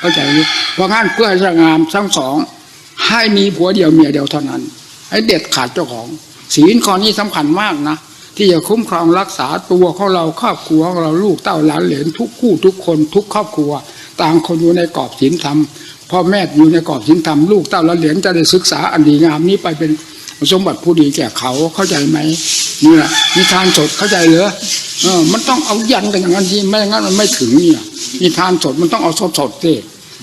เข้าใจไหมเพราะงั้นเพื่อจะงามทั้งสอง ให้มีผัวเดียวเมียเดียวเท่านั้น ให้เด็ดขาดเจ้าของศีลข้อนี้สำคัญมากนะที่จะคุ้มครองรักษาตัวของเราครอบครัวของเราลูกเต้าหลานเหลนทุกคู่ทุกคนทุกครอบครัว ต่างคนอยู่ในกรอบศีลธรรมพ่อแม่อยู่ในกรอบศีลธรรมลูกเต้าหลานเหลนจะได้ศึกษาอันดีงามนี้ไปเป็นสมบัติผู้ดีแก่เขาเข้าใจไหมนี่แหละนิทานสดเข้าใจเหรอเออมันต้องเอายันกันอย่างนั้นที่ไม่งั้นมันไม่ถึงเนี่ย นิทานสดมันต้องเอาสดสดๆสิ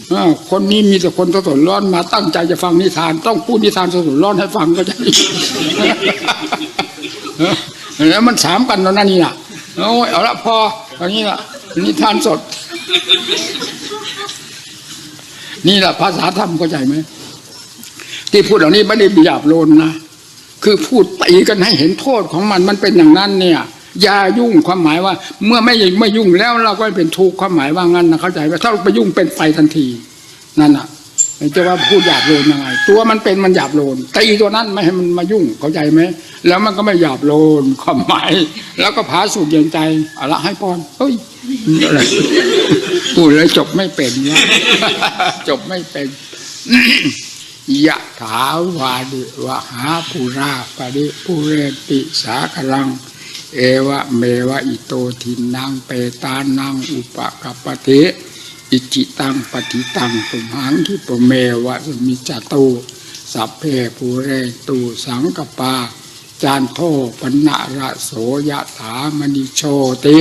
เออคนนี้มีแต่คนสดๆร้อนมาตั้งใจจะฟังนิทาน ต้องพูดนิทานสดๆร้อนให้ฟังก็จะแล้วมันสามกันแล้วนั่นนี่น่ะโอ้ยเอาละพอตอนนี้ละนิทานสด นี่แหละภาษาธรรมเข้าใจไหมที่พูดเหล่านี้ไม่ได้หยาบโลนนะคือพูดตีกันให้เห็นโทษของมันมันเป็นอย่างนั้นเนี่ย อย่ายุ่งความหมายว่า เมื่อไม่ไม่ยุ่งแล้วเราก็เป็นทุกข์ความหมายว่างั้นนะเข้าใจไหมถ้าเราไปยุ่งเป็นไฟทันทีนั่นน่ะจะว่าพูดหยาบโลนยังไง ตัวมันเป็นมันหยาบโลนตีตัวนั้นไม่ให้มันมายุ่งเข้าใจไหมแล้วมันก็ไม่หยาบโลนความหมาย แล้วก็ผาสุกเย็นใจอาละให้พรเฮ้ยอะไรพูดแล้วจบไม่เป็นนะจบไม่เป็นยะถาวาดิวะหาปุราปริปุเรติสากลัง เอวะเมวะอิโตทินังเปตานังอุปกัปเทอิจิตังปฏิตังตุมหังคิปเมวะสมิจตุสัพเพปุเรตุสังกปา จานโทปนะระโสยะถามณิโชติ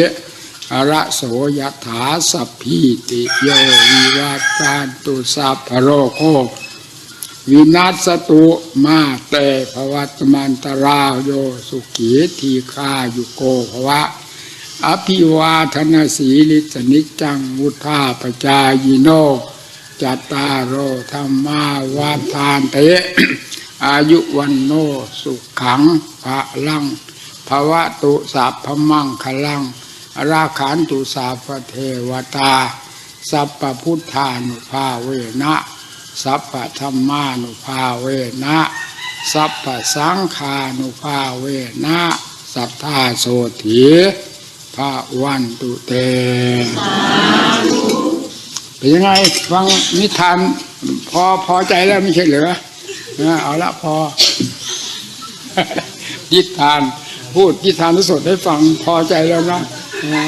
อระโสยะถาสัพพีติโยวิวัตจานตุสัพพะโรโค วินาศตุมาเตภวัตมันตราโยสุขีทีคายุโกภวะ อภิวาทนาสีลิสนิจจังวุธาปจายโนจัตตารโอธรรมาวาทานเตอายุวันโนสุขังภะลังภวะตุสัพมังคลัง ราขันตุสาพเทวตา สัพพุทธานุภาเวนะ สัพพธรรมานุภาเวนะ สัพพสังฆานุภาเวนะสัทธาโสถีพระวันตุเตเป็นยังไงฟังนิทานพอพอใจแล้วไม่ใช่เหรอนะเอาละพอนิทานพูดนิทานสดให้ฟังพอใจแล้วนะนะ